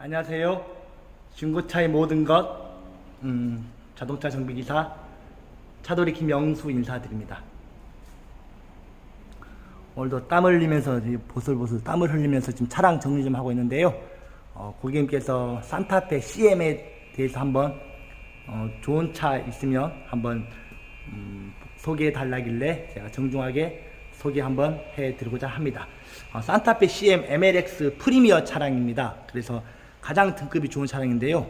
안녕하세요. 중고차의 모든 것, 음, 자동차 정비기사 차돌이 김영수 인사드립니다. 오늘도 땀을 흘리면서 보슬보슬 땀을 흘리면서 지금 차량 정리 좀 하고 있는데요. 어, 고객님께서 산타페 CM에 대해서 한번 어, 좋은 차 있으면 한번 음, 소개해 달라길래 제가 정중하게 소개 한번 해 드리고자 합니다. 어, 산타페 CM MLX 프리미어 차량입니다. 그래서 가장 등급이 좋은 차량인데요.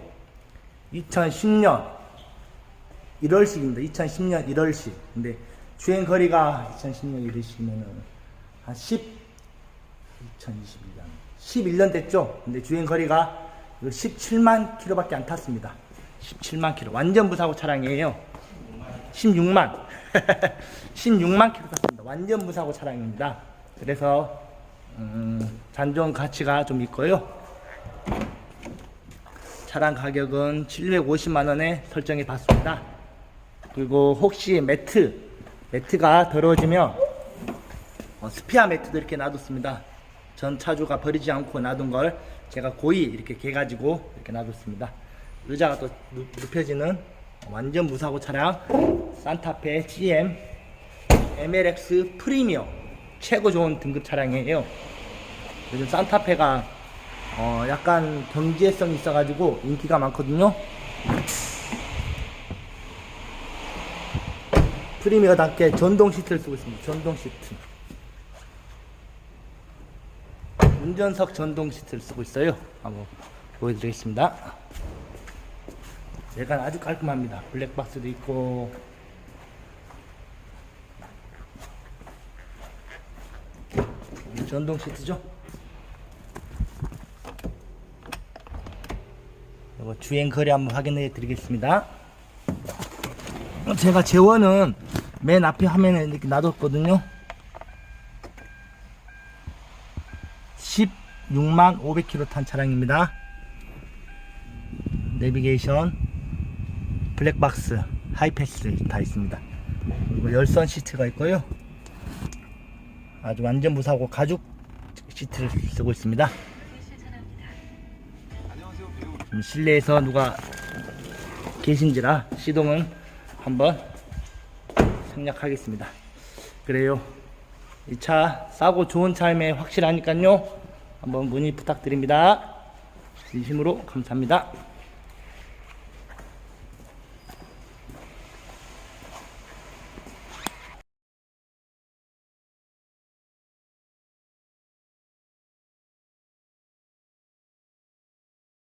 2010년 1월식입니다. 2010년 1월식. 근데 주행 거리가 2010년 1월식이면은 한 10, 2021년 11년 됐죠. 근데 주행 거리가 17만 킬로밖에 안 탔습니다. 17만 킬로. 완전 무사고 차량이에요. 16만. 16만 킬로 탔습니다. 완전 무사고 차량입니다. 그래서 음, 잔존 가치가 좀 있고요. 차량 가격은 750만 원에 설정해 봤습니다. 그리고 혹시 매트, 매트가 더러워지면 어, 스피아 매트도 이렇게 놔뒀습니다. 전 차주가 버리지 않고 놔둔 걸 제가 고이 이렇게 개가지고 이렇게 놔뒀습니다. 의자가 또 눕- 눕혀지는 완전 무사고 차량 산타페 GM MLX 프리미어 최고 좋은 등급 차량이에요. 요즘 산타페가 어, 약간 경제성이 있어가지고 인기가 많거든요. 프리미어답게 전동 시트를 쓰고 있습니다. 전동 시트. 운전석 전동 시트를 쓰고 있어요. 한번 보여드리겠습니다. 얘가 아주 깔끔합니다. 블랙박스도 있고 전동 시트죠. 이거 주행 거리 한번 확인해 드리겠습니다. 어, 제가 재원은 맨 앞에 화면에 이렇게 놔뒀거든요. 16만 500km 탄 차량입니다. 내비게이션, 블랙박스, 하이패스 다 있습니다. 그리고 열선 시트가 있고요. 아주 완전 무사고 가죽 시트를 쓰고 있습니다. 실내에서 누가 계신지라 시동은 한번 생략하겠습니다. 그래요. 이 차 싸고 좋은 차임에 확실하니까요. 한번 문의 부탁드립니다. 진심으로 감사합니다.